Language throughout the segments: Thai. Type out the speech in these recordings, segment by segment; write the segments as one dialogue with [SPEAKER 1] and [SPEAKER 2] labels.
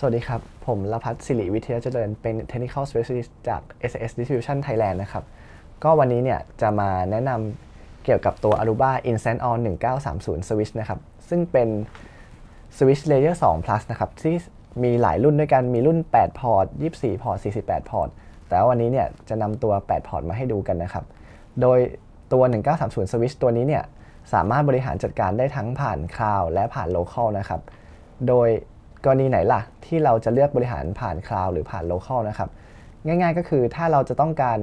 [SPEAKER 1] สวัสดีครับ ผมลพัฒน์ศิริวิทยาเจริญ เป็น Technical Specialist จาก SAS Distribution Thailand นะครับ ก็วันนี้เนี่ยจะมาแนะนำเกี่ยวกับตัว Aruba Instant On 1930 Switch นะครับ ซึ่งเป็น Switch Layer 2 Plus นะครับ ที่มีหลายรุ่นด้วยกัน มีรุ่น 8 พอร์ต 24 พอร์ต 48 พอร์ต แต่วันนี้เนี่ยจะนำตัว 8 พอร์ตมาให้ดูกันนะครับ โดยตัว 1930 Switch ตัวนี้เนี่ยสามารถบริหารจัดการได้ทั้งผ่านคลาวและผ่านโล c a l นะครับ โดย กรณีไหนล่ะ ที่เราจะเลือกบริหารผ่านคลาวหรือผ่านโล c a l นะครับ ง่ายๆก็คือถ้าเราจะต้องการ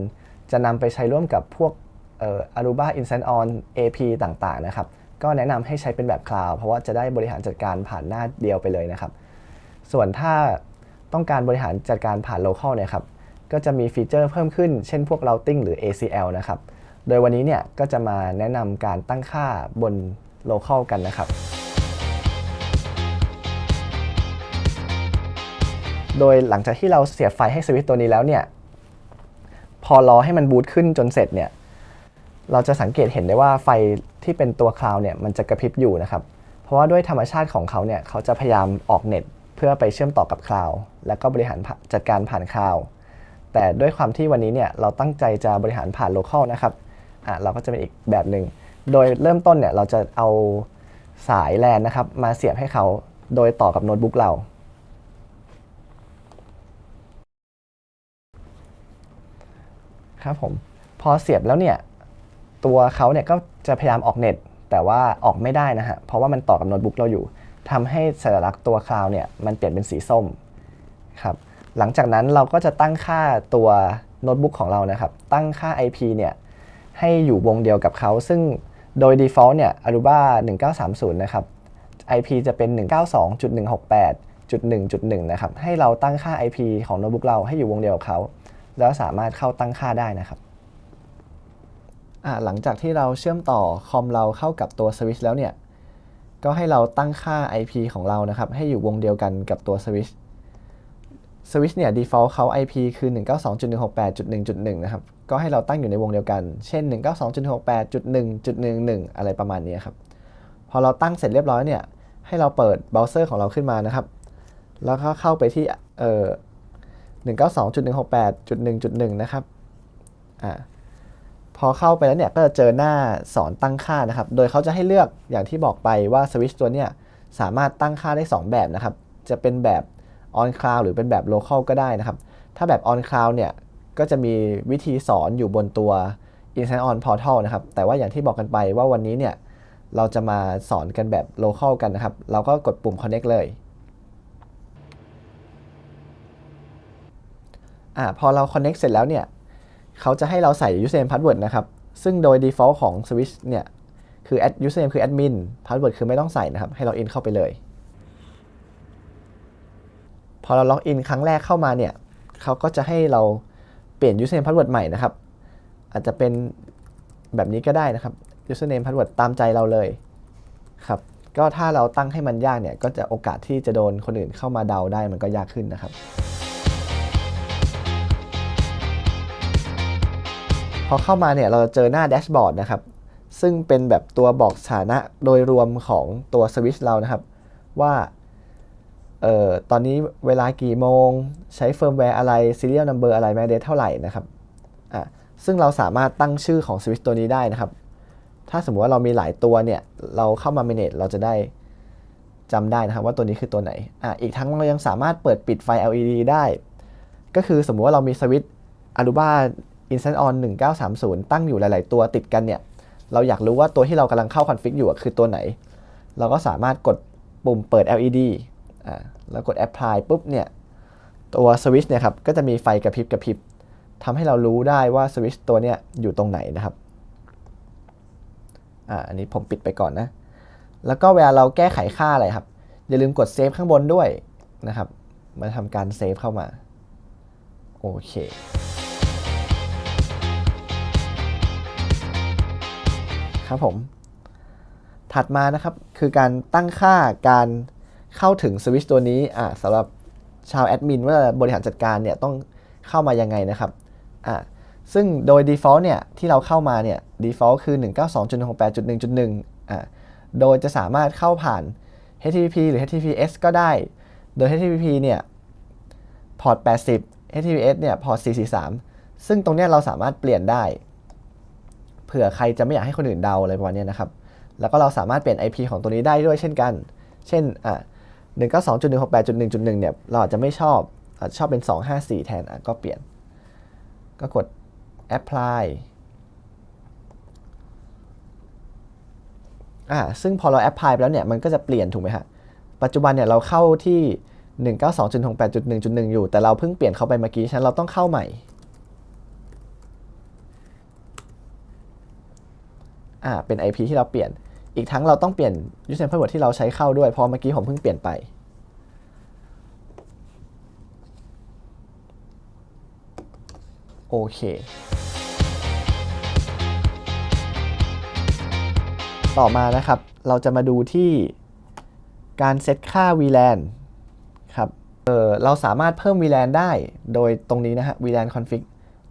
[SPEAKER 1] จะนำไปใช้ร่วมกับพวกเอ่อ Aruba Instant On AP ต่างๆนะครับ ก็แนะนำให้ใช้เป็นแบบคลาวเพราะว่าจะได้บริหารจัดการผ่านหน้าเดียวไปเลยนะครับ ส่วนถ้าต้องการบริหารจัดการผ่าน local เนี่ยครับก็จะมีฟีเจอร์เพิ่มขึ้น เช่นพวก routing หรือ ACL นะครับ โดยวันนี้เนี่ยก็จะมาแนะนำการตั้งค่าบน local กันนะครับ โดยหลังจากที่เราเสียบไฟให้สวิตช์ตัวนี้แล้วเนี่ย พอรอให้มันบูตขึ้นจนเสร็จเนี่ย เราจะสังเกตเห็นได้ว่าไฟที่เป็นตัวคลาวเนี่ยมันจะกระพริบอยู่นะครับ เพราะว่าด้วยธรรมชาติของเขาเนี่ยเขาจะพยายามออกเน็ตเพื่อไปเชื่อมต่อกับคลาวแล้วก็บริหารจัดการผ่านคลาวแต่ด้วยความที่วันนี้เนี่ยเราตั้งใจจะบริหารผ่านโล c a l นะครับอะเราก็จะเป็นอีกแบบหนึ่ง โดยเริ่มต้นเนี่ยเราจะเอาสายแลนนะครับมาเสียบให้เขาโดยต่อกับโน้ตบุ๊กเรา ครับผมพอเสียบแล้วเนี่ยตัวเขาเนี่ยก็จะพยายามออกเน็ต แต่ว่าออกไม่ได้นะฮะเพราะว่ามันต่อกับโน้ตบุ๊กเราอยู่ทำให้สัญลักษณ์ตัวคลาวเนี่ยมันเปลี่ยนเป็นสีส้มครับหลังจากนั้นเราก็จะตั้งค่าตัวโน้ตบุ๊กของเรานะครับ ตั้งค่า IP เนี่ยให้อยู่วงเดียวกับเขา ซึ่งโดย default เนี่ย Aruba 1930 นะครับ IP จะเป็น 192.168.1.1 นะครับ ให้เราตั้งค่า IP ของโน้ตบุ๊กเราให้อยู่วงเดียวกับเขา แล้วสามารถเข้าตั้งค่าได้นะครับหลังจากที่เราเชื่อมต่อคอมเราเข้ากับตัวสวิตช์แล้วเนี่ย ก็ให้เราตั้งค่า IP ของเรานะครับ ให้อยู่วงเดียวกันกับตัวสวิตช์สวิตช์เนี่ย default เขา IP คือ 192.168.1.1 นะครับ ก็ให้เราตั้งอยู่ในวงเดียวกัน เช่น 192.168.1.11 อะไรประมาณนี้ครับ พอเราตั้งเสร็จเรียบร้อยเนี่ย ให้เราเปิดเบราว์เซอร์ของเราขึ้นมานะครับ แล้วก็เข้าไปที่เอ่อ 192.168.1.1 นะครับอ่าพอเข้าไปแล้วเนี่ยก็จะเจอหน้าสอนตั้งค่านะครับ โดยเขาจะให้เลือกอย่างที่บอกไปว่าสวิตช์ตัวเนี้ยสามารถตั้งค่าได้ 2 แบบนะครับ จะเป็นแบบ on cloud หรือเป็นแบบ local ก็ได้นะครับ ถ้าแบบ on cloud เนี่ยก็จะมีวิธีสอนอยู่บนตัว Instant On Portal นะครับ แต่ว่าอย่างที่บอกกันไปว่าวันนี้เนี่ยเราจะมาสอนกันแบบ local กันนะครับ เราก็กดปุ่ม connect เลย อ่าพอเรา connect เสร็จแล้วเนี่ยเขาจะให้เราใส่ username password นะครับ ซึ่งโดย default ของ switch เนี่ยคือ add username คือ admin password คือไม่ต้องใส่นะครับ ให้เรา in เข้าไปเลย พอเราล็อกอินครั้งแรกเข้ามาเนี่ยเขาก็จะให้เราเปลี่ยน username password ใหม่นะครับ อาจจะเป็นแบบนี้ก็ได้นะครับ username password ตามใจเราเลยครับก็ถ้าเราตั้งให้มันยากเนี่ยก็จะโอกาสที่จะโดนคนอื่นเข้ามาเดาได้มันก็ยากขึ้นนะครับ อเข้ามาเนี่ยเราจะเจอหน้าแดชบอร์ดนะครับ ซึ่งเป็นแบบตัวบอกสถานะโดยรวมของตัวสวิตช์เรานะครับ ว่าเอ่อตอนนี้เวลากี่โมง ใช้เฟิร์มแวร์อะไร serial number อร์อะไรแม d เท่าไหร่นะครับอะซึ่งเราสามารถตั้งชื่อของสวิตช์ตัวนี้ได้นะครับ ถ้าสมมติว่าเรามีหลายตัวเนี่ย เราเข้ามา manage เราจะได้จำได้นะครับว่าตัวนี้คือตัวไหนอะอีกทั้งเรายังสามารถเปิดปิดไฟ LED ได้ ก็คือสมมุติว่าเรามีสวิตช์ Aruba Instant On 1930 ตั้งอยู่หลาย ๆ ตัวติดกันเนี่ย เราอยากรู้ว่าตัวที่เรากำลังเข้าคอนฟิกอยู่คือตัวไหน เราก็สามารถกดปุ่มเปิด LED อ่าแล้วกด Apply ปุ๊บเนี่ย ตัวสวิตช์เนี่ยครับก็จะมีไฟกระพริบกระพริบทำให้เรารู้ได้ว่าสวิตช์ตัวเนี้ยอยู่ตรงไหนนะครับอ่าอันนี้ผมปิดไปก่อนนะ แล้วก็เวลาเราแก้ไขค่าอะไรครับ อย่าลืมกดเซฟข้างบนด้วยนะครับมาทำการเซฟเข้ามา โอเค ครับผม ถัดมานะครับคือการตั้งค่าการเข้าถึงสวิตช์ตัวนี้อ่าสำหรับชาวแอดมินว่าบริหารจัดการเนี่ยต้องเข้ามายังไงนะครับอ่าซึ่งโดย default เนี่ยที่เราเข้ามาเนี่ย default คือ 192.168.1.1อ่าโดยจะสามารถเข้าผ่าน HTTP หรือ HTTPS ก็ได้ โดย HTTP เนี่ยพอร์ต80 HTTPS เนี่ยพอร์ต443 ซึ่งตรงนี้เราสามารถเปลี่ยนได้ ผื่อใครจะไม่อยากให้คนอื่นเดาอะไรประมาณนี้นะครับ แล้วก็เราสามารถเปลี่ยน IP ของตัวนี้ได้ด้วยเช่นกัน เช่นอะ192.168.1.1เนี่ยเราอาจจะไม่ชอบอาจชอบเป็น254แทนอะก็เปลี่ยน ก็กด apply อ่าซึ่งพอเรา apply ไปแล้วเนี่ยมันก็จะเปลี่ยนถูกไหมฮะ ปัจจุบันเนี่ยเราเข้าที่ 192.168.1.1 อยู่ แต่เราเพิ่งเปลี่ยนเข้าไปเมื่อกี้ ฉะนั้นเราต้องเข้าใหม่ อ่าเป็น IP ที่เราเปลี่ยน อีกทั้งเราต้องเปลี่ยน username password ที่เราใช้เข้าด้วยเพราะเมื่อกี้ผมเพิ่งเปลี่ยนไป โอเค ต่อมานะครับ เราจะมาดูที่การเซตค่า VLAN ครับเออเราสามารถเพิ่ม VLAN ได้โดยตรงนี้นะฮะ VLAN config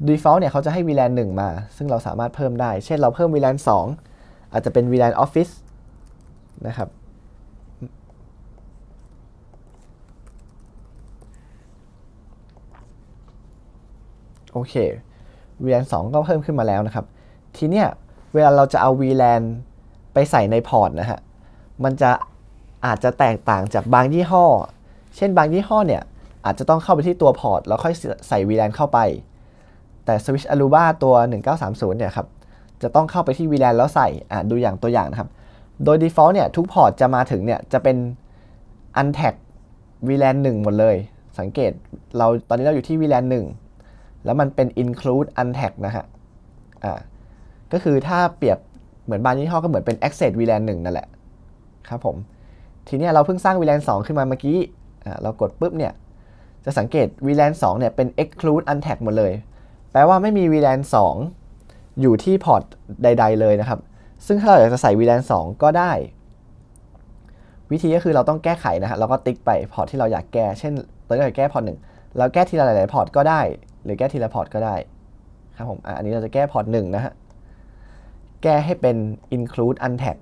[SPEAKER 1] default เนี่ยเขาจะให้ VLAN 1 มา ซึ่งเราสามารถเพิ่มได้ เช่นเราเพิ่ม VLAN 2 อาจจะเป็น VLAN office นะครับ โอเค VLAN 2 ก็เพิ่มขึ้นมาแล้วนะครับ ทีเนี้ยเวลาเราจะเอา VLAN ไปใส่ในพอร์ตนะฮะ มันจะอาจจะแตกต่างจากบางยี่ห้อ เช่นบางยี่ห้อเนี่ย อาจจะต้องเข้าไปที่ตัวพอร์ตแล้วค่อยใส่ VLAN เข้าไป แต่ Switch Aruba ตัว 1930 เนี่ยครับ จะต้องเข้าไปที่ VLAN แล้วใส่อะดูอย่างตัวอย่างนะครับ โดย default เนี่ย ทุกพอร์ตจะมาถึงเนี่ย จะเป็น untag VLAN 1 หมดเลย สังเกตเราตอนนี้เราอยู่ที่ VLAN 1 แล้วมันเป็น include untag นะฮะอ่าก็คือถ้าเปรียบเหมือนบางยี่ห้อก็เหมือนเป็น access VLAN 1 นั่นแหละครับผม ทีนี้เราเพิ่งสร้าง VLAN 2 ขึ้นมาเมื่อกี้เรากดปุ๊บเนี่ย จะสังเกต VLAN 2 เนี่ยเป็น exclude untag หมดเลย แปลว่าไม่มี VLAN 2 อยู่ที่พอร์ตใด ๆ เลยนะครับ ซึ่งถ้าเราอยากจะใส่ VLAN 2 ก็ได้ วิธีก็คือเราต้องแก้ไขนะฮะเราก็ติ๊กไปพอร์ตที่เราอยากแก้ เช่นเราอยากแก้พอร์ตหนึ่งเราแก้ทีละหลายๆพอร์ตก็ได้ หรือแก้ทีละพอร์ตก็ได้ครับผมอันนี้เราจะแก้พอร์ตหนึ่งนะฮะแก้ให้เป็น include untag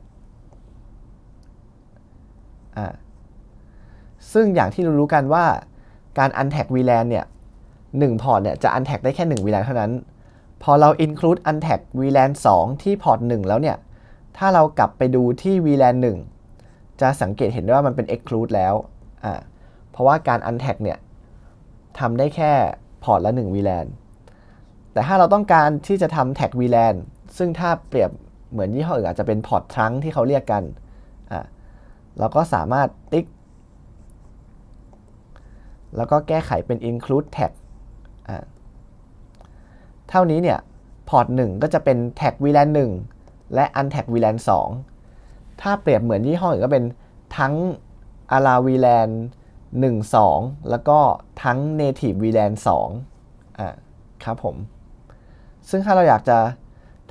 [SPEAKER 1] ซึ่งอย่างที่รู้ๆกันว่าการ untag VLAN เนี่ย หนึ่งพอร์ตเนี่ยจะ untag ได้แค่ 1 VLAN เท่านั้น พอเรา include untag VLAN 2 ที่พอร์ต1แล้วเนี่ย ถ้าเรากลับไปดูที่ VLAN 1 จะสังเกตเห็นได้ว่ามันเป็น exclude แล้วอ่าเพราะว่าการ untag เนี่ยทำได้แค่พอร์ตละ 1 VLAN แต่ถ้าเราต้องการที่จะทำ tag VLAN ซึ่งถ้าเปรียบเหมือนยี่ห้ออื่นอาจจะเป็นพอร์ตทรังที่เขาเรียกกันอ่าเราก็สามารถติ๊ก แล้วก็แก้ไขเป็น include tag เท่านี้เนี่ยพอร์ต1ก็จะเป็น tag VLAN 1 และ untag VLAN 2 ถ้าเปรียบเหมือนยี่ห้ออื่นก็เป็นทั้ง allow VLAN 1 2 แล้วก็ทั้ง native VLAN 2อ่าครับผม ซึ่งถ้าเราอยากจะ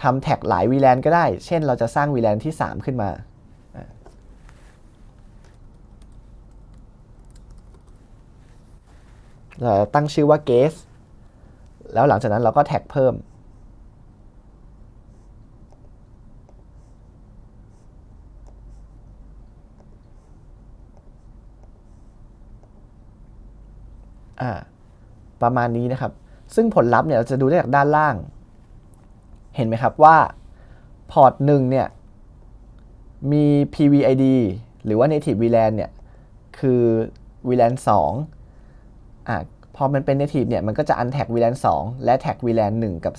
[SPEAKER 1] ทำแท็กหลาย VLAN ก็ได้ เช่นเราจะสร้าง VLAN ที่ 3 ขึ้นมาเราตั้งชื่อว่า guest แล้วหลังจากนั้นเราก็แท็กเพิ่ม ประมาณนี้นะครับ ซึ่งผลลัพธ์เนี่ยเราจะดูได้จากด้านล่าง เห็นไหมครับว่าพอร์ตหนึ่งเนี่ยมี PVID หรือว่า native VLAN เนี่ยคือ VLAN 2อะ พอมันเป็น native เนี่ยมันก็จะ untag VLAN 2 และ tag VLAN 1 กับ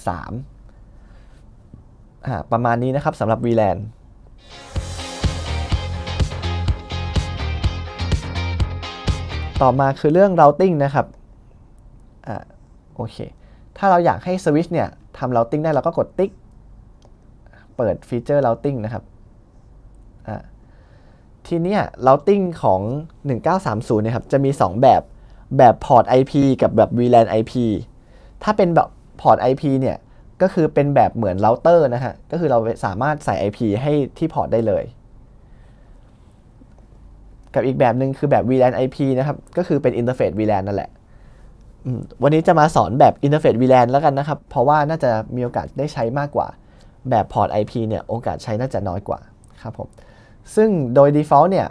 [SPEAKER 1] 3ประมาณนี้นะครับสำหรับ VLAN ต่อมาคือเรื่อง routing นะครับอ่าโอเค ถ้าเราอยากให้ switch เนี่ยทำ routing ได้เราก็กดติ๊ก เปิดฟีเจอร์ routing นะครับอ่าทีนี้ routing ของ 1930เนี่ยครับจะมี 2 แบบ แบบพอร์ต IP กับแบบ VLAN IP ถ้าเป็นแบบพอร์ต IP เนี่ย ก็คือเป็นแบบเหมือนเราเตอร์นะฮะ ก็คือเราสามารถใส่ IP ให้ที่พอร์ตได้เลย กับอีกแบบหนึ่งคือแบบ VLAN IP นะครับ ก็คือเป็นอินเทอร์เฟซ VLAN นั่นแหละวันนี้จะมาสอนแบบอินเทอร์เฟซ VLAN แล้วกันนะครับ เพราะว่าน่าจะมีโอกาสได้ใช้มากกว่า แบบพอร์ต IP เนี่ยโอกาสใช้น่าจะน้อยกว่าครับผม ซึ่งโดย default เนี่ย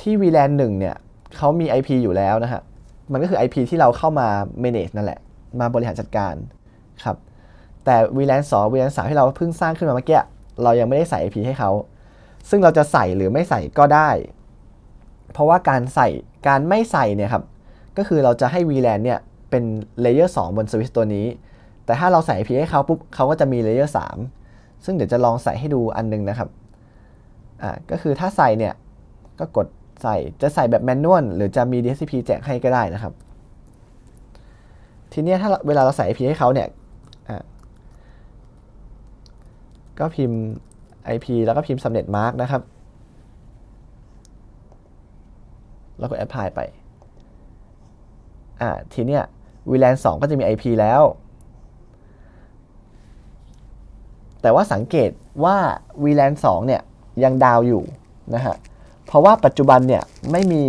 [SPEAKER 1] ที่ VLAN 1เนี่ยเขามี IP อยู่แล้วนะฮะ มันก็คือ IP ที่เราเข้ามา manage นั่นแหละ มาบริหารจัดการครับ แต่ VLAN 2 VLAN 3ที่เราเพิ่งสร้างขึ้นมาเมื่อกี้เรายังไม่ได้ใส่ IP ให้เขา ซึ่งเราจะใส่หรือไม่ใส่ก็ได้ เพราะว่าการใส่การไม่ใส่เนี่ยครับ ก็คือเราจะให้ VLAN เนี่ยเป็นเลเยอร์2บนสวิตช์ตัวนี้ แต่ถ้าเราใส่ IP ให้เขาปุ๊บเขาก็จะมีเลเยอร์3ซึ่งเดี๋ยวจะลองใส่ให้ดูอันนึงนะครับ อ่า ก็คือถ้าใส่เนี่ย ก็กด ใส่จะใส่แบบแมนนวลหรือจะมี DHCP แจกให้ก็ได้นะครับ ทีนี้ถ้าเวลาเราใส่ IP ให้เขาเนี่ยก็พิมพ์ IP แล้วก็พิมพ์ subnet mark นะครับ แล้วก็ apply ไป อ่าทีเนี้ย VLAN 2 ก็จะมี IP แล้ว แต่ว่าสังเกตว่า VLAN 2 เนี่ย ยังดาวอยู่นะฮะ เพราะว่าปัจจุบันเนี่ยไม่มี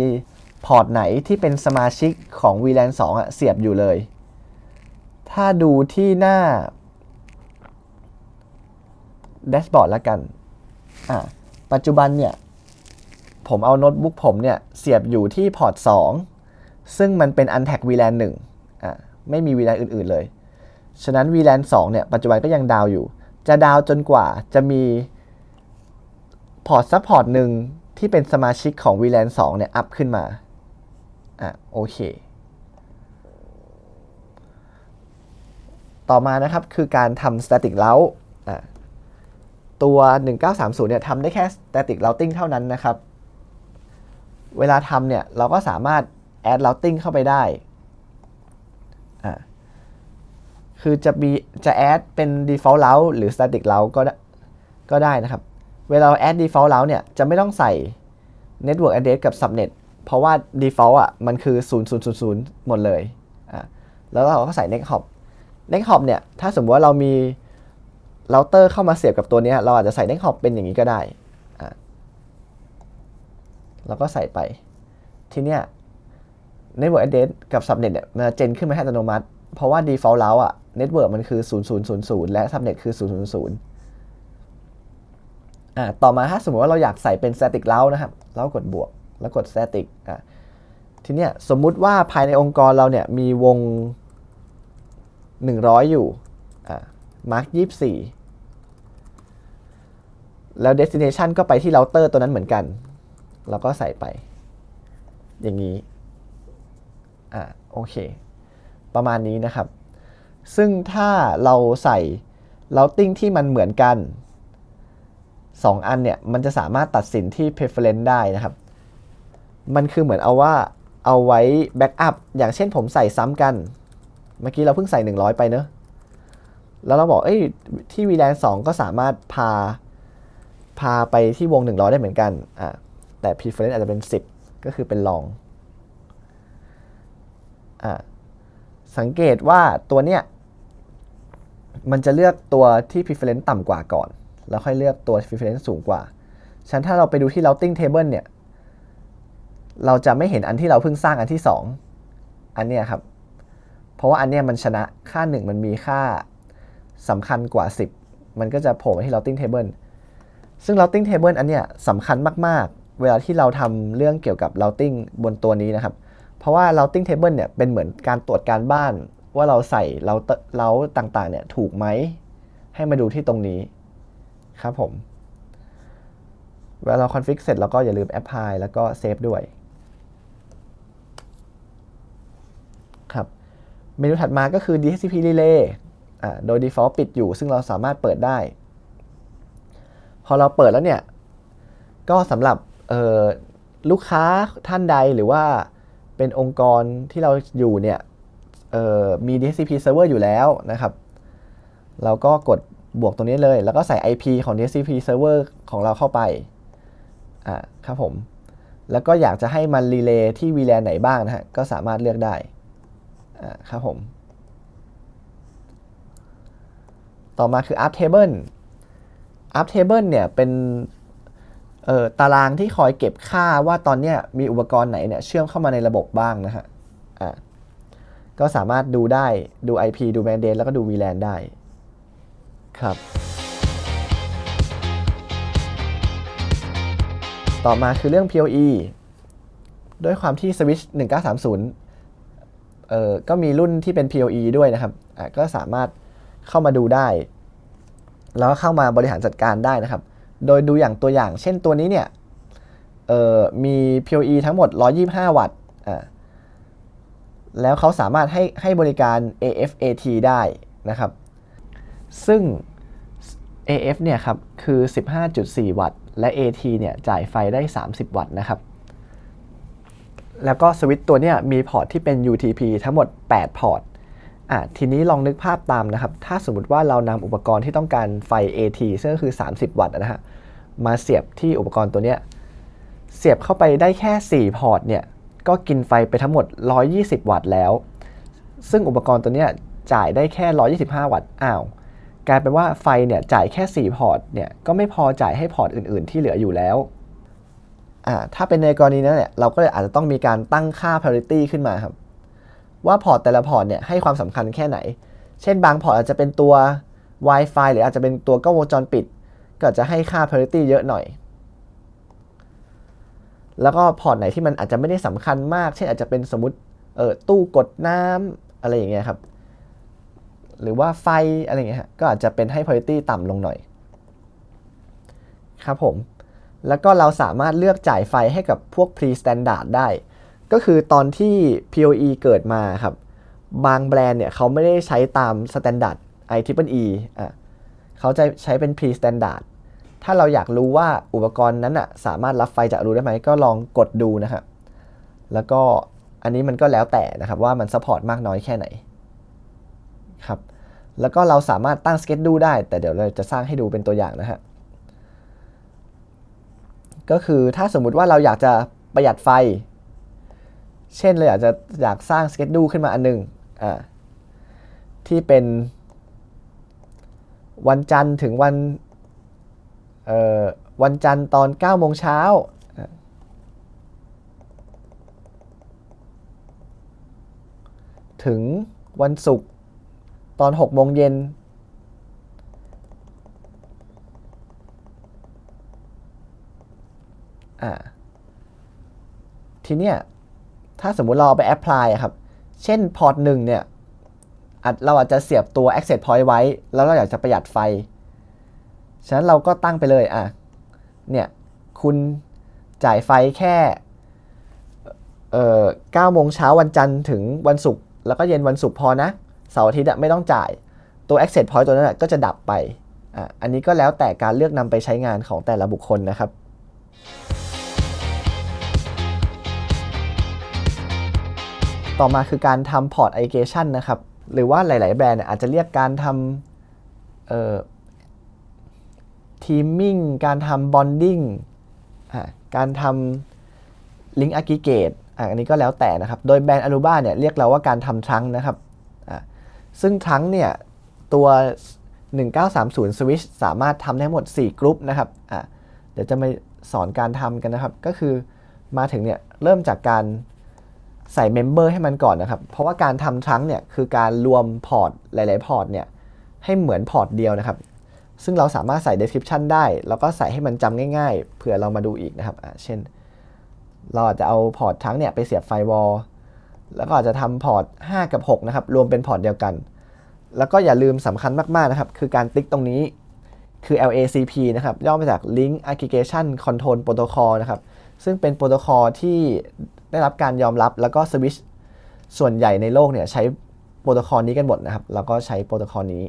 [SPEAKER 1] พอร์ตไหนที่เป็นสมาชิกของ VLAN 2อะเสียบอยู่เลย ถ้าดูที่หน้าแดชบอร์ดแล้วกัน อ่า ปัจจุบันเนี่ย ผมเอาโน้ตบุ๊กผมเนี่ย เสียบอยู่ที่พอร์ต 2 ซึ่งมันเป็น Untag VLAN 1อ่า ไม่มี VLAN อื่น ๆ เลย ฉะนั้น VLAN 2 เนี่ย ปัจจุบันก็ยังดาวอยู่ จะดาวจนกว่าจะมีพอร์ตซัพพอร์ตหนึ่ง ที่เป็นสมาชิกของ VLAN 2 เนี่ย อัพขึ้นมา อะ โอเค ต่อมานะครับคือการทำ static route อะตัว 1930 เนี่ยทำได้แค่ static routing เท่านั้นนะครับ เวลาทำเนี่ย เราก็สามารถ add routing เข้าไปได้ อะคือจะมีจะ add เป็น default route หรือ static route ก็ได้ก็ได้นะครับ เวลา add default route เนี่ย จะไม่ต้องใส่ network address กับ subnet เพราะว่า default อะ มันคือ 0000 หมดเลยอะแล้วเราก็ใส่ next hop next hop เนี่ย ถ้าสมมติว่าเรามีเราเตอร์เข้ามาเสียบกับตัวนี้ เราอาจจะใส่ next hop เป็นอย่างนี้ก็ได้อะเราก็ใส่ไป ทีเนี้ย network address กับ subnet เนี่ย มันจะเจนขึ้นมาให้อัตโนมัติ เพราะว่า default แล้วอะ network มันคือ 0000 และ subnet คือ 000 อ่าต่อมาถ้าสมมติว่าเราอยากใส่เป็น static route นะครับ เรากดบวกแล้วกด static อะทีเนี้ยสมมุติว่าภายในองค์กรเราเนี่ยมีวง 100 อยู่อ่า mark 24 แล้ว destination ก็ไปที่เราเตอร์ตัวนั้นเหมือนกัน เราก็ใส่ไป อย่างนี้ อ่าโอเค ประมาณนี้นะครับ ซึ่งถ้าเราใส่ routing ที่มันเหมือนกัน 2 อันเนี่ยมันจะสามารถตัดสินที่ preference ได้นะครับ มันคือเหมือนเอาว่าเอาไว้ backup อย่างเช่นผมใส่ซ้ำกัน เมื่อกี้เราเพิ่งใส่ 100 ไปเนอะแล้วเราบอกเอ้ยที่ VLAN 2ก็สามารถพาพาไปที่วง 100 ได้เหมือนกันอ่าแต่ preference อาจจะเป็น 10 ก็คือเป็น long อ่าสังเกตว่าตัวเนี้ยมันจะเลือกตัวที่ preference ต่ำกว่าก่อน แล้วค่อยเลือกตัว preference สูงกว่า ฉะนั้นถ้าเราไปดูที่ routing table เนี่ย เราจะไม่เห็นอันที่เราเพิ่งสร้างอันที่ 2 อันเนี้ยครับ เพราะว่าอันเนี้ยมันชนะค่า 1 มันมีค่าสำคัญกว่า 10 มันก็จะโผล่มาที่ routing table ซึ่ง routing table อันเนี้ยสำคัญมาก ๆ เวลาที่เราทำเรื่องเกี่ยวกับ routing บนตัวนี้นะครับ เพราะว่า routing table เนี่ยเป็นเหมือนการตรวจการบ้านว่าเราใส่เราเราต่างๆเนี่ยถูกไหมให้มาดูที่ตรงนี้ ครับผม เวลาเรา config เสร็จเราก็อย่าลืม apply แล้วก็ save ด้วยครับเมนูถัดมาก็คือ DHCP relay อ่าโดย default ปิดอยู่ ซึ่งเราสามารถเปิดได้ พอเราเปิดแล้วเนี่ย ก็สำหรับลูกค้าท่านใดหรือว่าเป็นองค์กรที่เราอยู่เนี่ยมี DHCP server อยู่แล้วนะครับ เราก็กด บวกตรงนี้เลย แล้วก็ใส่ IP ของ DHCP server ของเราเข้าไป อ่าครับผม แล้วก็อยากจะให้มันรีเลย์ที่ VLAN ไหนบ้างนะฮะ ก็สามารถเลือกได้ อ่าครับผม ต่อมาคือ up table up table เนี่ยเป็นเอ่อตารางที่คอยเก็บค่าว่าตอนเนี้ยมีอุปกรณ์ไหนเนี่ยเชื่อมเข้ามาในระบบบ้างนะฮะ อ่าก็สามารถดูได้ ดู IP ดู mandate แล้วก็ดู VLAN ได้ ครับ ต่อมาคือเรื่อง PoE ด้วยความที่ Switch 1930เอ่อก็มีรุ่นที่เป็น PoE ด้วยนะครับอะก็สามารถเข้ามาดูได้ แล้วก็เข้ามาบริหารจัดการได้นะครับ โดยดูอย่างตัวอย่าง เช่นตัวนี้เนี่ยเอ่อมี PoE ทั้งหมด 125 วัตต์อะแล้วเขาสามารถให้ให้บริการ AFAT ได้นะครับ ซึ่ง AF เนี่ยครับคือ 15.4 วัตต์ และ AT เนี่ยจ่ายไฟได้ 30 วัตต์นะครับ แล้วก็สวิตตัวเนี้ยมีพอร์ตที่เป็น UTP ทั้งหมด 8 พอร์ตอะทีนี้ลองนึกภาพตามนะครับ ถ้าสมมติว่าเรานำอุปกรณ์ที่ต้องการไฟ AT ซึ่งก็คือ 30 วัตต์นะฮะ มาเสียบที่อุปกรณ์ตัวเนี้ย เสียบเข้าไปได้แค่ 4 พอร์ตเนี่ย ก็กินไฟไปทั้งหมด 120 วัตต์แล้ว ซึ่งอุปกรณ์ตัวเนี้ยจ่ายได้แค่ 125 วัตต์ อ้าว กลายเป็นว่าไฟเนี่ยจ่ายแค่ 4 พอร์ตเนี่ยก็ไม่พอจ่ายให้พอร์ตอื่น ๆ ที่เหลืออยู่แล้วอ่าถ้าเป็นในกรณีนั้นเนี่ยเราก็เลยอาจจะต้องมีการตั้งค่า parity ขึ้นมาครับ ว่าพอร์ตแต่ละพอร์ตเนี่ยให้ความสำคัญแค่ไหน เช่นบางพอร์ตอาจจะเป็นตัว Wi-Fi หรืออาจจะเป็นตัวกล้องวงจรปิด ก็จจะให้ค่า parity เยอะหน่อย แล้วก็พอร์ตไหนที่มันอาจจะไม่ได้สำคัญมาก เช่นอาจจะเป็นสมมติเออตู้กดน้ำอะไรอย่างเงี้ยครับ หรือว่าไฟอะไรเงี้ยก็อาจจะเป็นให้ parity ต่ำลงหน่อย ครับผม แล้วก็เราสามารถเลือกจ่ายไฟให้กับพวก pre standard ได้ ก็คือตอนที่ PoE เกิดมาครับ บางแบรนด์เนี่ยเขาไม่ได้ใช้ตาม standard IEEE อะเขาจะใช้เป็น pre standard ถ้าเราอยากรู้ว่าอุปกรณ์นั้นอะสามารถรับไฟจากรูได้ไหมก็ลองกดดูนะครับแล้วก็อันนี้มันก็แล้วแต่นะครับว่ามัน support มากน้อยแค่ไหนครับ แล้วก็เราสามารถตั้งสเก d ดูได้ แต่เดี๋ยวเราจะสร้างให้ดูเป็นตัวอย่างนะฮะ ก็คือถ้าสมมุติว่าเราอยากจะประหยัดไฟ เช่นเราอยากจะอยากสร้างสเก d ดูขึ้นมาอันหนึงอ่าที่เป็นวันจันทร์ถึงวันเอ่อวันจันทร์ตอน9โมงเช้าถึงวันศุกร์ ตอน6โมงเย็นอ่าทีเนี้ยถ้าสมมุติเราเอาไปแอพพลายครับ เช่นพอร์ตหนึ่งเนี่ยเราอาจจะเสียบตัว access point ไว้ แล้วเราอยากจะประหยัดไฟ ฉะนั้นเราก็ตั้งไปเลยอะ เนี่ย คุณจ่ายไฟแค่ เอ่อ9โมงเช้าวันจันทร์ถึงวันศุกร์ แล้วก็เย็นวันศุกร์พอนะ เสาร์อาทิตย์ไม่ต้องจ่าย ตัว access point ตัวนั้นก็จะดับไปอะอันนี้ก็แล้วแต่การเลือกนำไปใช้งานของแต่ละบุคคลนะครับต่อมาคือการทำพอร์ต aggregation นะครับ หรือว่าหลาย ๆ แบรนด์อาจจะเรียกการทำเอ่อ teaming การทำ bonding อะการทำ link aggregate อะอันนี้ก็แล้วแต่นะครับ โดยแบรนด์ Aruba เนี่ยเรียกเราว่าการทำทรังนะครับ ซึ่งทรังเนี่ยตัว 1930 Switch สามารถทำได้หมด 4 กรุ๊ปนะครับอะเดี๋ยวจะมาสอนการทำกันนะครับ ก็คือมาถึงเนี่ยเริ่มจากการใส่เมมเบอร์ให้มันก่อนนะครับ เพราะว่าการทำทรังเนี่ยคือการรวมพอร์ตหลาย ๆ พอร์ตเนี่ยให้เหมือนพอร์ตเดียวนะครับ ซึ่งเราสามารถใส่ description ได้ แล้วก็ใส่ให้มันจำง่าย ๆ เผื่อเรามาดูอีกนะครับอะเช่น เราอาจจะเอาพอร์ตทั้งเนี่ยไปเสียบไฟวอล แล้วก็อาจจะทำพอร์ต 5 กับ 6 นะครับ รวมเป็นพอร์ตเดียวกัน แล้วก็อย่าลืมสำคัญมาก ๆ นะครับ คือการติ๊กตรงนี้คือ LACP นะครับ ย่อมาจาก Link Aggregation Control Protocol นะครับ ซึ่งเป็นโปรโตคอลที่ได้รับการยอมรับแล้วก็สวิชส่วนใหญ่ในโลกเนี่ยใช้โปรโตคอลนี้กันหมดนะครับ แล้วก็ใช้โปรโตคอลนี้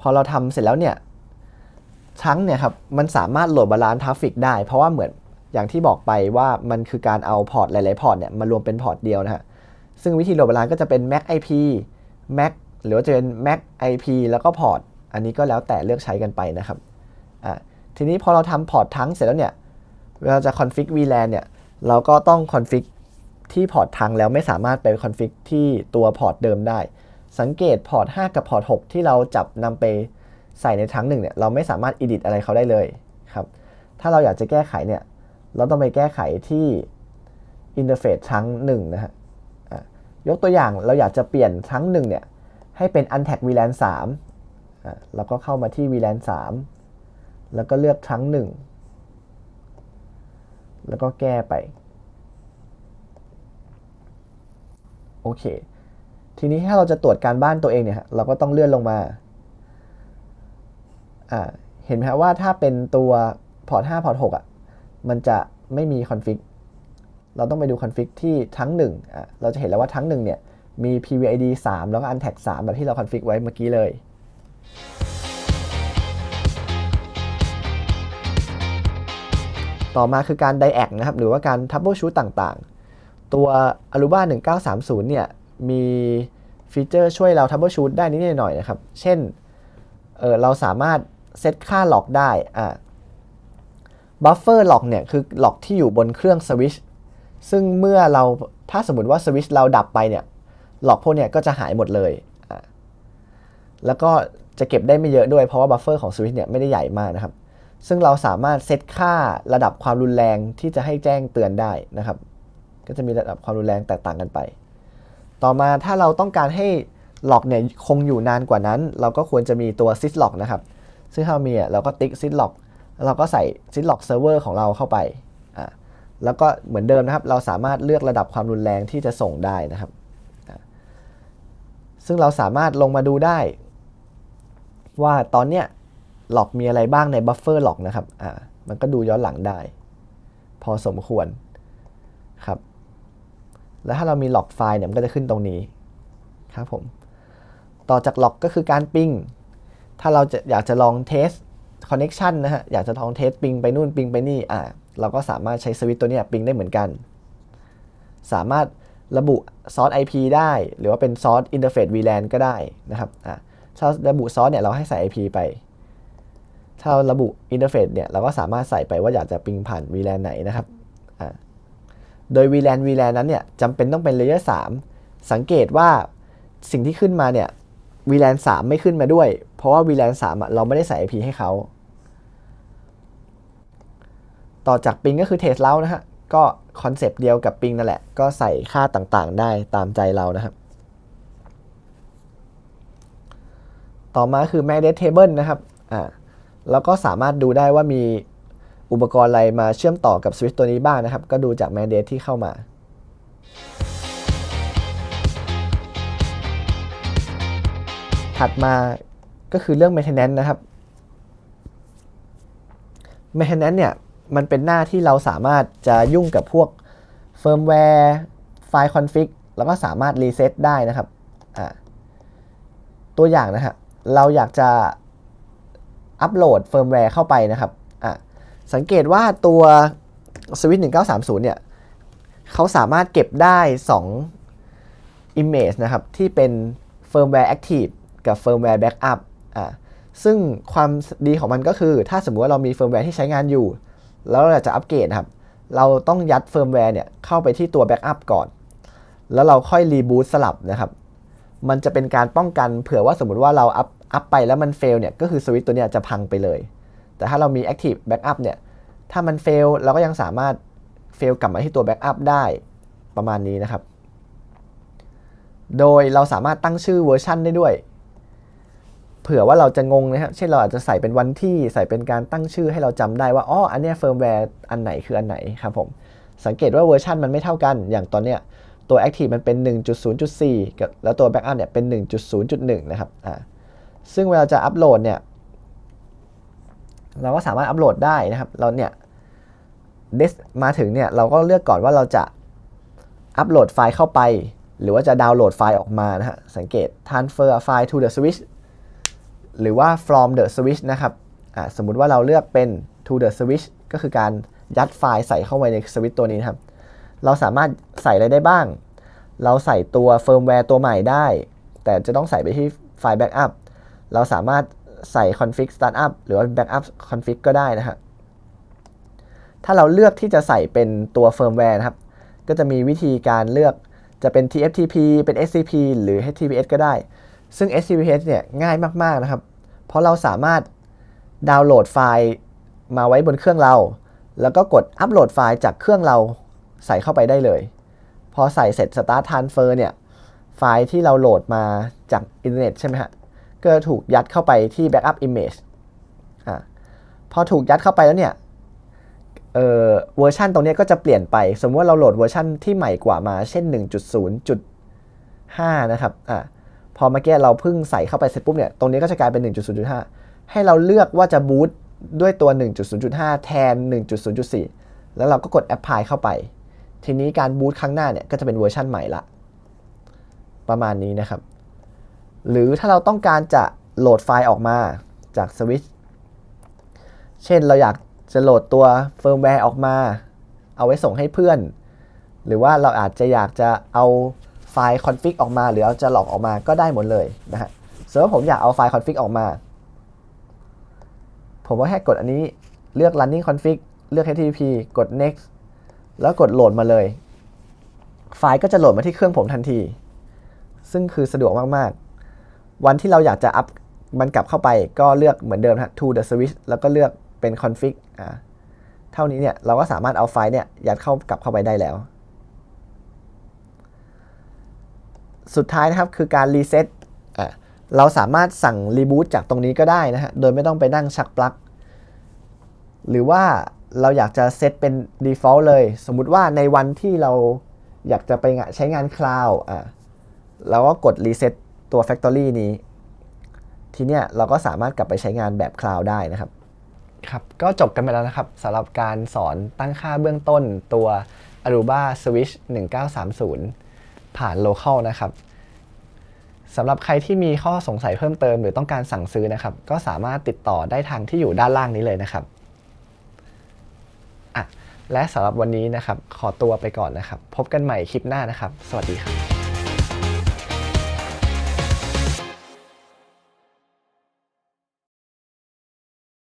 [SPEAKER 1] พอเราทำเสร็จแล้วเนี่ยทั้งเนี่ยครับ มันสามารถโหลดบาลานซ์ทราฟฟิกได้ เพราะว่าเหมือน อย่างที่บอกไปว่ามันคือการเอาพอร์ตหลาย ๆ พอร์ตเนี่ยมารวมเป็นพอร์ตเดียวนะฮะ ซึ่งวิธีโหลดบาลานซ์ก็จะเป็น Mac IP Mac หรือว่าจะเป็น Mac IP แล้วก็พอร์ต อันนี้ก็แล้วแต่เลือกใช้กันไปนะครับ อะทีนี้พอเราทำพอร์ตทั้งเสร็จแล้วเนี่ย เวลาจะคอนฟิก VLAN เนี่ย เราก็ต้องคอนฟิกที่พอร์ตทางแล้วไม่สามารถไปคอนฟิกที่ตัวพอร์ตเดิมได้ สังเกตพอร์ต 5 กับพอร์ต 6 ที่เราจับนำไปใส่ในทั้งหนึ่งเนี่ย เราไม่สามารถ edit อะไรเขาได้เลยครับ ถ้าเราอยากจะแก้ไขเนี่ย เราต้องไปแก้ไขที่ interface ทั้งหนึ่งนะฮะยกตัวอย่างเราอยากจะเปลี่ยนทั้งหนึ่งเนี่ยให้เป็น untag VLAN 3เราก็เข้ามาที่ VLAN 3แล้วก็เลือกทั้งหนึ่งแล้วก็แก้ไปโอเค ทีนี้ถ้าเราจะตรวจการบ้านตัวเองเนี่ย เราก็ต้องเลื่อนลงมา เห็นไหมครว่าถ้าเป็นตัวพอร์ต5พอร์ต6อะ มันจะไม่มีคอนฟิกเราต้องไปดูคอนฟิกที่ทั้ง1อะเราจะเห็นแล้วว่าทั้ง1เนี่ยมี PVID 3 แล้วก็ untag 3 แบบที่เราคอนฟิกไว้เมื่อกี้เลยต่อมาคือการ diac นะครับ หรือว่าการ troubleshoot ต่างๆ ตัว Aruba 1930 เนี่ย มีฟีเจอร์ช่วยเรา troubleshoot ได้นิดหน่อยนะครับ เช่นเออเราสามารถเซตค่าล็อกได้อ่า buffer lock เนี่ยคือล็อกที่อยู่บนเครื่องสวิชซึ่งเมื่อเราถ้าสมมติว่าสวิชเราดับไปเนี่ยล็อกพวกเนี่ยก็จะหายหมดเลย แล้วก็จะเก็บได้ไม่เยอะด้วยเพราะว่าบัฟเฟอร์ของสวิชเนี่ยไม่ได้ใหญ่มากนะครับ ซึ่งเราสามารถเซตค่าระดับความรุนแรงที่จะให้แจ้งเตือนได้นะครับ ก็จะมีระดับความรุนแรงแตกต่างกันไป ต่อมาถ้าเราต้องการให้ล็อกเนี่ยคงอยู่นานกว่านั้น เราก็ควรจะมีตัว sys log นะครับ ซึ่งถ้าเรามีเราก็ติ๊ก sys log แล้ว เราก็ใส่ sys log server ของเราเข้าไปอ่าแล้วก็เหมือนเดิมนะครับ เราสามารถเลือกระดับความรุนแรงที่จะส่งได้นะครับ ซึ่งเราสามารถลงมาดูได้ ว่าตอนเนี้ยหลอกมีอะไรบ้างในบัฟเฟอร์หลอกนะครับอ่ามันก็ดูย้อนหลังได้ พอสมควรครับ แล้วถ้าเรามีหลอกไฟล์เนี่ยมันก็จะขึ้นตรงนี้ครับผม ต่อจากหลอกก็คือการปิ้ง ถ้าเราจะอยากจะลองเทส คอนเน็ชันนะฮะ อยากจะลองเทสปิงไปนู่นปิงไปนี่อ่าเราก็สามารถใช้สวิตตัวนี้ปิงได้เหมือนกัน สามารถระบุซอส IP ได้ หรือว่าเป็นซอสอินเทอร์เฟซ VLAN ก็ได้นะครับอ่าถ้าระบุซอสเนี่ยเราให้ใส่ IP ไป ถ้าเราระบุอินเทอร์เฟซเนี่ยเราก็สามารถใส่ไปว่าอยากจะปิงผ่าน VLAN ไหนนะครับอ่าโดย VLAN VLAN นั้นเนี่ยจำเป็นต้องเป็น Layer 3สังเกตว่าสิ่งที่ขึ้นมาเนี่ย VLAN 3 ไม่ขึ้นมาด้วย เพราะว่า VLAN 3เราไม่ได้ใส่ IP ให้เขา ต่อจากปิงก็คือเทสเล้านะฮะ ก็คอนเซปต์เดียวกับปิงนั่นแหละ ก็ใส่ค่าต่างๆ ได้ตามใจเรานะครับ ต่อมาคือ m a d e Table นะครับอ่าแล้วก็สามารถดูได้ว่ามีอุปกรณ์อะไรมาเชื่อมต่อกับสวิตช์ตัวนี้บ้างนะครับ ก็ดูจาก m a d e ที่เข้ามาถัดมาก็คือเรื่อง maintenance นะครับ maintenance เนี่ย มันเป็นหน้าที่เราสามารถจะยุ่งกับพวกเฟิร์มแวร์ไฟล์คอนฟิกแล้วก็สามารถรีเซ็ตได้นะครับตัวอย่างนะฮะเราอยากจะอัปโหลดเฟิร์มแวร์เข้าไปนะครับสังเกตว่าตัวสวิต1930 เนี่ยเขาสามารถเก็บได้ 2 Image นะครับ ที่เป็น Firmware Active กับ Firmware Backup อ่าซึ่งความดีของมันก็คือ ถ้าสมมติว่าเรามีเฟิร์มแวร์ที่ใช้งานอยู่ แล้วเราอยากจะอัปเกรดครับ เราต้องยัดเฟิร์มแวร์เนี่ยเข้าไปที่ตัวแบ็กอัพก่อน แล้วเราค่อยรีบูตสลับนะครับ มันจะเป็นการป้องกันเผื่อว่าสมมติว่าเราอัพอัพไปแล้วมันเฟลเนี่ยก็คือสวิตตัวเนี้ยจะพังไปเลย แต่ถ้าเรามี Active Backup เนี่ยถ้ามันเฟลเราก็ยังสามารถเฟลกลับมาที่ตัวแบ็กอัพได้ประมาณนี้นะครับ โดยเราสามารถตั้งชื่อเวอร์ชันได้ด้วย เผื่อว่าเราจะงงนะครับเช่นเราอาจจะใส่เป็นวันที่ใส่เป็นการตั้งชื่อให้เราจำได้ว่าอ๋ออันเนี้ยเฟิร์มแวร์อันไหนคืออันไหนครับผมสังเกตว่าเวอร์ชันมันไม่เท่ากัน อย่างตอนเนี้ยตัว Active มันเป็น 1.0.4 กับแล้วตัว Backup เนี่ยเป็น 1.0.1 นะครับอ่าซึ่งเวลาจะอัปโหลดเนี่ยเราก็สามารถอัปโหลดได้นะครับเราเนี่ยเดสมาถึงเนี่ยเราก็เลือกก่อนว่าเราจะอัปโหลดไฟล์เข้าไป หรือว่าจะดาวน์โหลดไฟล์ออกมานะฮะสังเกต transfer file to the switch หรือว่า from the switch นะครับสมมุติว่าเราเลือกเป็น to the switch ก็คือการยัดไฟล์ใส่เข้าไปในสวิตช์ตัวนี้นะครับ เราสามารถใส่อะไรได้บ้าง เราใส่ตัวเฟิร์มแวร์ตัวใหม่ได้ แต่จะต้องใส่ไปที่ไฟล์ backup เราสามารถใส่ config startup หรือว่า backup config ก็ได้นะฮะถ้าเราเลือกที่จะใส่เป็นตัวเฟิร์มแวร์นะครับ ก็จะมีวิธีการเลือกจะเป็น TFTP เป็น SCP หรือ HTTPS ก็ได้ ซึ่ง SCPS เนี่ยง่ายมาก ๆ นะครับ เพราะเราสามารถดาวน์โหลดไฟล์มาไว้บนเครื่องเรา แล้วก็กดอัปโหลดไฟล์จากเครื่องเราใส่เข้าไปได้เลย พอใส่เสร็จ Start Transfer เนี่ย ไฟล์ที่เราโหลดมาจากอินเทอร์เน็ตใช่ไหมฮะ ก็ถูกยัดเข้าไปที่ Backup Image อ่าพอถูกยัดเข้าไปแล้วเนี่ยเอเอ่อเวอร์ชันตรงนี้ก็จะเปลี่ยนไป สมมติว่าเราโหลดเวอร์ชันที่ใหม่กว่ามา เช่น 1.0.5 นะครับอะ พอเมื่อกี้เราเพิ่งใส่เข้าไปเสร็จปุ๊บเนี่ยตรงนี้ก็จะกลายเป็น 1.0.5 ให้เราเลือกว่าจะบูตด้วยตัว 1.0.5 แทน 1.0.4 แล้วเราก็กด Apply เข้าไป ทีนี้การบูตครั้งหน้าเนี่ยก็จะเป็นเวอร์ชันใหม่ละประมาณนี้นะครับ หรือถ้าเราต้องการจะโหลดไฟล์ออกมาจากสวิตช์เช่นเราอยากจะโหลดตัวเฟิร์มแวร์ออกมา เอาไว้ส่งให้เพื่อน หรือว่าเราอาจจะอยากจะเอา ล์คอนฟิกออกมา หรือเอาจะหลอกออกมาก็ได้หมดเลยนะฮะสมมติว่าผมอยากเอาไฟล์คอนฟิกออกมา ผมก็แค่กดอันนี้เลือก running config เลือก http กด next แล้วกดโหลดมาเลย ไฟล์ก็จะโหลดมาที่เครื่องผมทันที ซึ่งคือสะดวกมากๆ วันที่เราอยากจะอัพมันกลับเข้าไปก็เลือกเหมือนเดิมนะฮะ to the switch แล้วก็เลือกเป็น config อ่าเท่านี้เนี่ยเราก็สามารถเอาไฟล์เนี่ยยัดเข้ากลับเข้าไปได้แล้ว สุดท้ายนะครับคือการรีเซ็ตเราสามารถสั่งรีบูตจากตรงนี้ก็ได้นะฮะ โดยไม่ต้องไปนั่งชักปลั๊ก หรือว่าเราอยากจะเซตเป็น default เลย สมมุติว่าในวันที่เราอยากจะไปใช้งานคลาวด์อะเราก็กดรีเซ็ตตัว Factory นี้ ทีเนี้ยเราก็สามารถกลับไปใช้งานแบบคลาวด์ได้นะครับ ครับ ก็จบกันไปแล้วนะครับสำหรับการสอนตั้งค่าเบื้องต้นตัว Aruba Switch 1930 ผ่าน Local นะครับสำหรับใครที่มีข้อสงสัยเพิ่มเติมหรือต้องการสั่งซื้อนะครับ ก็สามารถติดต่อได้ทางที่อยู่ด้านล่างนี้เลยนะครับอะและสำหรับวันนี้นะครับ ขอตัวไปก่อนนะครับ พบกันใหม่คลิปหน้านะครับ สวัสดีครับ